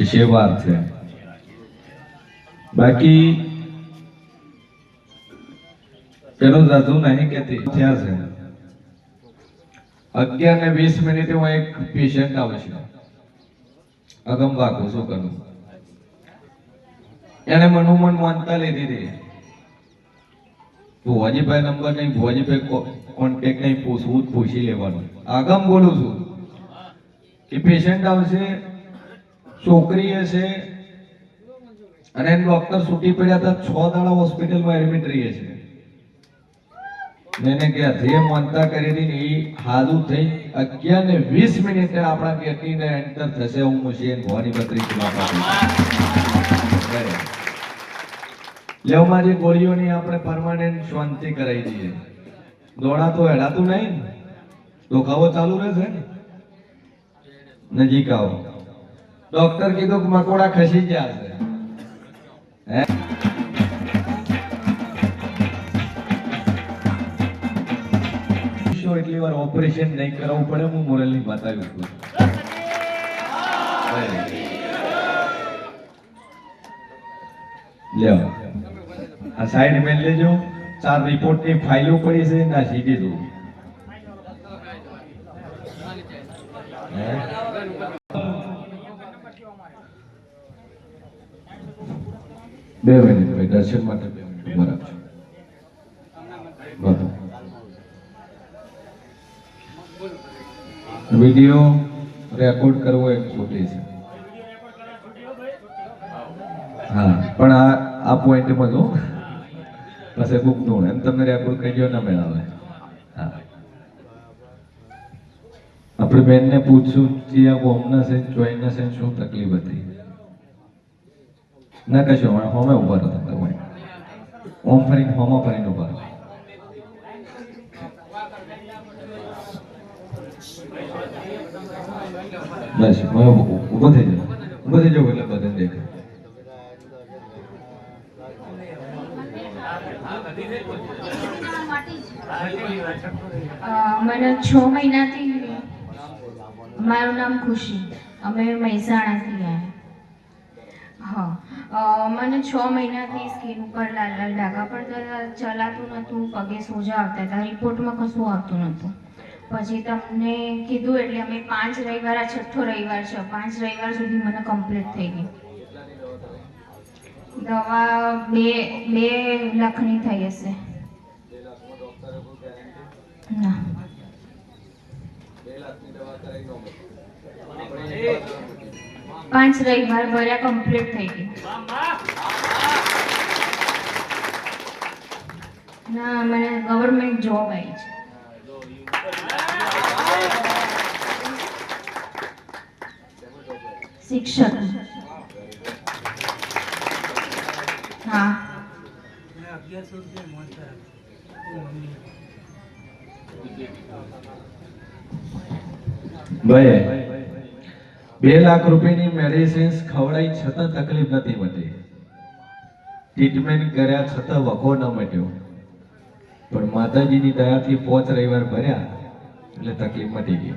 એ સેવા છે. બાકી પેલો દાદુ નહીં કેતી થયા છે. અગિયાર ને વીસ મિનિટે હું એક પેશન્ટ આવશે અગમ વાગો શું કરું? એને મનોમન માનતા લીધી હતી. ભુવાજીભાઈ નંબર નહીં, ભુવાજીભાઈ કોન્ટેક્ટ નહીં પૂછવું, પૂછી લેવાનું. આગમ બોલું છું કે પેશન્ટ આવશે છોકરી છે અને ડોક્ટર છૂટી પડ્યા હતા, છ દાડા હોસ્પિટલમાં એડમિટ રહીએ છે. એને કે જે માનતા કરી ને એ હાલું થઈ અગિયાર ને વીસ મિનિટે આપણા વ્યક્તિને એન્ટર થશે હું મુશીન ભવાની પત્રી લેવમાં જે ગોળીઓની આપણે પરમાનન્ટ શાંતિ કરાવી દઈએ. દોડા તો હેડાતું નહીં? દુખાવો ચાલુ રહેશે નજીક આવો. ડોક્ટર કીધું કે મકોડા ખસી ગયા છે. એટલી વાર ઓપરેશન નહીં કરાવવું પડે? હું મોરલની બતાવી છું લ્યો. આ સાઈડ મેં લેજો. ચાર રિપોર્ટની ફાઇલો પડી છે ના સીધી દો. બે મિનિટ ભાઈ, દર્શન માટે બે મિનિટ. ઊભા રાખજો વીડિયો રેકોર્ડ કરવો એક ખોટી છે. હા, પણ આ આ પોઈન્ટમાં જો. પાસે બુકનું એમ તમને રેકોર્ડ કરી દો ના મેળાવે હા. આપણે બેનને પૂછશું કે આ ગોમના છે ચોઈના છે શું તકલીફ હતી? ના કશો હોમે ઊભા રહો તમે ઓમ ફરીને હોમો ફરીને ઊભા બસ ઊભો થઈ જાઓ ઊભો થઈ જાઓ એટલે બધા દેખાય મને છ મહિનાથી મારું નામ ખુશી. અમે મહેસાણાથી આવ્યા હા. મને છ મહિનાથી સ્કિન ઉપર લાલ લાલ ડાઘા પડતા ચલાતું નહોતું પગે સોજા આવતા હતા રિપોર્ટમાં કશું આવતું નહોતું. પછી તમને કીધું એટલે અમે પાંચ રવિવાર આ છઠ્ઠો રવિવાર છે પાંચ રવિવાર સુધી મને કમ્પ્લીટ થઈ ગઈ દવા બે બે લાખની થઈ હશે. ના. પાંચ રવિવાર ભર્યા કમ્પ્લીટ થઈ ગઈ. ના, મને ગવર્મેન્ટ જોબ આવી છે. શિક્ષક. હા. ભાઈ બે લાખ રૂપિયાની મેડિસિન્સ ખવડાવી છતાં તકલીફ નથી મટી. ટ્રીટમેન્ટ કર્યા છતાં વખો ન મટ્યો. પણ માતાજીની દયાથી પોચ રવિવાર ભર્યા એટલે તકલીફ મટી ગઈ.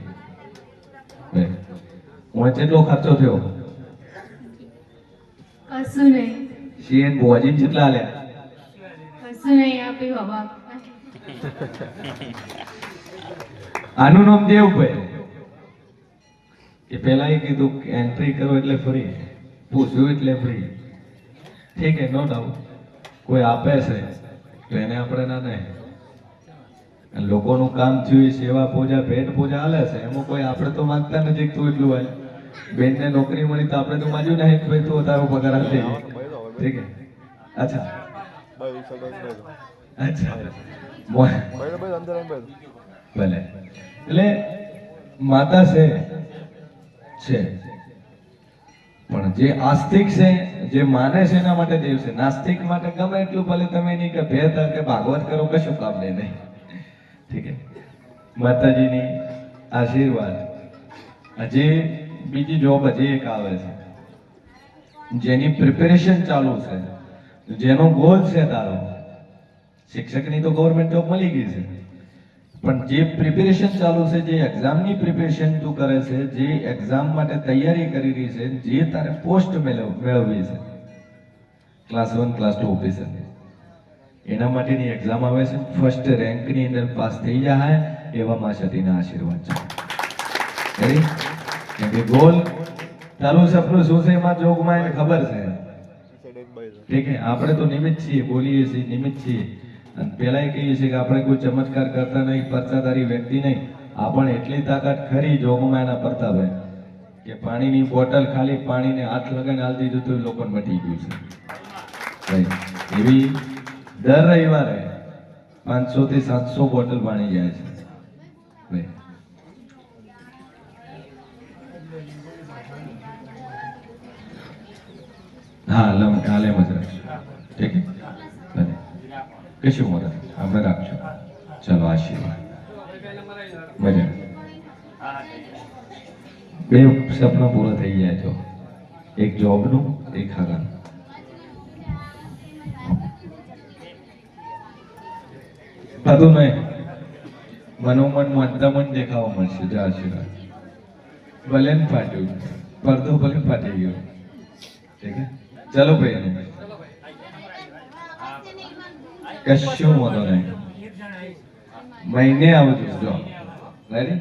હું કેટલો ખર્ચો થયો? કશું નહીં. સીએન ભુવાજી કેટલા આલ્યા? કશું નહીં બાબા આનું નામ દેવભાઈ. એ પહેલા એ કીધું કે એન્ટ્રી કરો એટલે ફ્રી પૂછ્યું એટલે ફ્રી ઠીક હે નો ડાઉટ કોઈ આપે છે તો એને આપણે ના નહીં લોકોનું કામ થયું સેવા પૂજા ભેટ પૂજા હાલે છે. એમાં કોઈ આપણે તો માંગતા નથી તું એટલું હોય બેનને નોકરી મળી તો આપણે તો માજ્યું ને ભાઈ તું તારો પગાર આપી ઠીક હે અચ્છા. અચ્છા. ભલે. એટલે માતા છે છે. પણ જે આસ્તિક છે, જે માને છે એના માટે દેવ છે. નાસ્તિક માટે ગમે એટલું, ભલે તમે નહીં કે ભેદ કે ભાગવત કરો, કશું કામ નહીં નહીં. ઠીક છે? માતાજીની આશીર્વાદ. હજી બીજી જોબ હજી એક આવે છે. જેની પ્રિપેરેશન ચાલુ છે. જેનો ગોલ છે તારો. શિક્ષકની તો ગવર્મેન્ટ જોબ મળી ગઈ છે. પણ જે પ્રિપેરેશન ચાલુ છે, જે એક્ઝામની પ્રિપેરેશન તું કરે છે, જે એક્ઝામ માટે તૈયારી કરી રહી છે, જે તારે પોસ્ટ મેળવવી છે. Class one class two officer એના માટેની એક્ઝામ આવે છે. ફર્સ્ટ રેન્કની અંદર પાસ થઈ જાય, એવા મા સતીના આશીર્વાદ છે? કેમ કે ગોલ તારું સપનું શું છે એમાં? જોગમાં એને ખબર છે. ઠીક આપણે તો નિમિત્ત છીએ, બોલીએ છીએ, નિમિત્ત છીએ. અને પહેલાંય કહીએ છીએ કે આપણે કોઈ ચમત્કાર કરતા નહીં પરચાધારી વ્યક્તિ નહીં. આપણ એટલી તાકાત ખરી જોગમાં એના પ્રતાપે કે પાણીની બોટલ ખાલી પાણીને હાથ લગાવીને હાલ દીધું તો લોકોને મટી ગયું છે. એવી દર રવિવારે પાંચસો થી સાતસો બોટલ પાણી જાય છે. હા, લમ કાલે મજા ઠીક છે? કશું મોટા આપણે રાખજો ચલો, આશીર્વાદ. મજા બે સપના પૂરા થઈ જાય તો. એક જોબનું, એક હારાનું. થતું નહીં. મનોમન મન દેખાવા મળશે. જય આશીર્વાદ. ભલે ને ફાટ્યું. પડદો ભલે ફાટી ગયો. ઠીક ચલો ભાઈ કશું વાંધો નહીં મહિને આવજો જો. રેડી